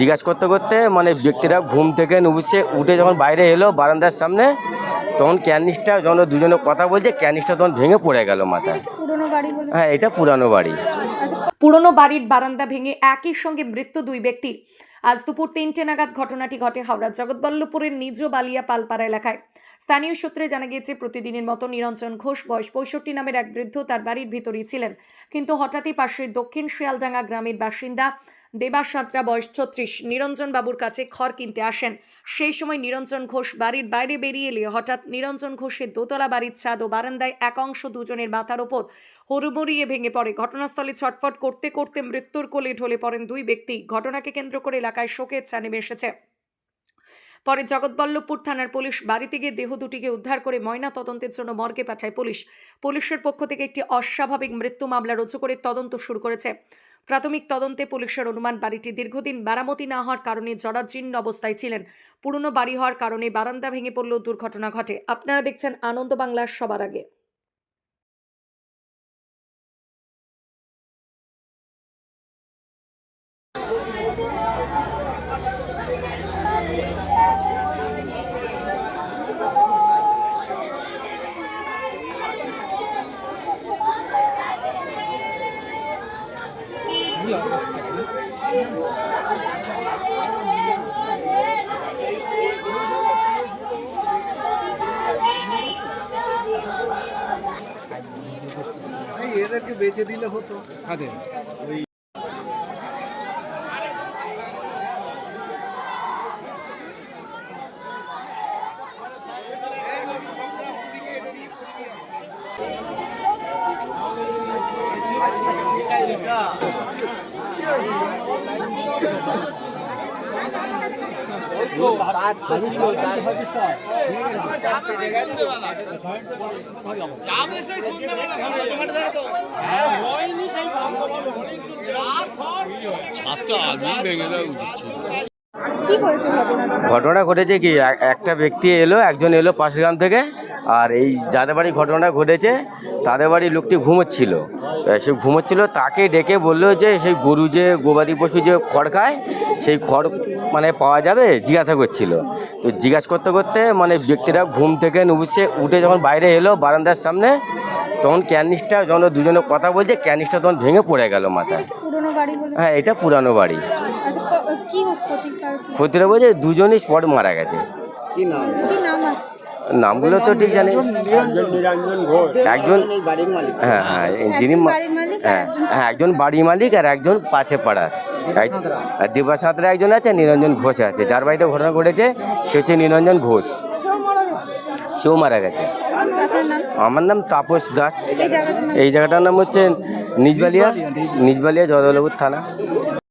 জিজ্ঞাসা করতে করতে মানে ব্যক্তিরা ঘুম থেকে উঠছে উঠে যখন বাইরে এলো বারান্দার সামনে তখন ক্যানিসটা যখন দুজনে কথা বলছে ক্যানিসটা তখন ভেঙে পড়ে গেল মাথায়। পুরনো বাড়ি হ্যাঁ এটা পুরানো বাড়ি। আচ্ছা পুরনো বাড়ির বারান্দা ভেঙে একই সঙ্গে মৃত্যু দুই ব্যক্তির আজ দুপুর তিনটে নাগাদ ঘটনাটি ঘটে হাওড়ার জগৎবল্লভপুরের নিজ বালিয়া পালপাড়া এলাকায়। স্থানীয় সূত্রে জানা গিয়েছে প্রতিদিনের মতো নিরঞ্জন ঘোষ বয়স পঁয়ষট্টি নামের এক বৃদ্ধ তার বাড়ির ভিতরেই ছিলেন। কিন্তু হঠাৎই পাশের দক্ষিণ শিয়ালডাঙ্গা গ্রামের বাসিন্দা দেবা সাঁতরা বয়স ছত্রিশ। নিরঞ্জন বাবুর কাছে খড় কিনতে আসেন। সেই সময় নিরঞ্জন ঘোষ বাড়ির বাইরে বেরিয়ে এলে হঠাৎ নিরঞ্জন ঘোষের দোতলা বাড়ির ছাদ ও বারান্দায় এক অংশ দুজনের মাথার ওপর হুড়মুড়িয়ে ভেঙে পড়ে। ঘটনাস্থলে ছটফট করতে করতে মৃত্যুর কোলে ঢলে পড়েন দুই ব্যক্তি। ঘটনাকে কেন্দ্র করে এলাকায় শোকের নেমে এসেছে পরে জগৎবল্লভপুর থানার পুলিশ বাড়িতে গিয়ে দেহ দুটিকে উদ্ধার করে ময়না তদন্তের জন্য মর্গে পাঠায় পুলিশ। পুলিশের পক্ষ থেকে একটি অস্বাভাবিক মৃত্যু মামলা রুজু করে তদন্ত শুরু করেছে। প্রাথমিক তদন্তে পুলিশের অনুমান, বাড়িটি দীর্ঘদিন মেরামতি না হওয়ার কারণে জরাজীর্ণ অবস্থায় ছিলেন। পুরনো বাড়ি হওয়ার কারণে বারান্দা ভেঙে পড়লেও দুর্ঘটনা ঘটে। আপনারা দেখছেন আনন্দ বাংলার সবার আগে। এদেরকে বেচে দিলে হতো। কি হয়েছে ঘটনাটা ঘটনা ঘটেছে কি? একটা ব্যক্তি এলো, একজন এলো পাশের গ্রাম থেকে, আর এই যাদের বাড়ি ঘটনা ঘটেছে, তাদের বাড়ির লোকটি ঘুমোচ্ছিল। সে ঘুমোচ্ছিল তাকে ডেকে বলল যে সেই গরু যে গবাদি পশু যে খড় খায় সেই খড় মানে পাওয়া যাবে জিজ্ঞাসা করছিল। তো জিজ্ঞাসা করতে করতে মানে ব্যক্তিরা ঘুম থেকে উঠছে উঠে যখন বাইরে এলো বারান্দার সামনে তখন ক্যানিসটা যখন দুজনে কথা বলছে ক্যানিসটা তখন ভেঙে পড়ে গেল মাথায়। হ্যাঁ এটা পুরানো বাড়ি। আচ্ছা ক্ষতিটা বলছে দুজনই স্পট মারা গেছে। কি নাম? আছে? নামগুলো তো ঠিক জানি। একজন হ্যাঁ হ্যাঁ যিনি আর হ্যাঁ একজন হ্যাঁ একজন বাড়ি মালিক আর একজন পাশে পাড়ার দেবা সাঁতরা। একজন আছে নিরঞ্জন ঘোষ আছে। যার বাড়িতে ঘটনা ঘটেছে সে হচ্ছে নিরঞ্জন ঘোষ। সেও মারা গেছে। আমার নাম তাপস দাস। এই জায়গাটার নাম? এই জায়গাটার নাম হচ্ছে নিজবালিয়া নিজবালিয়া জয়দলপুর থানা।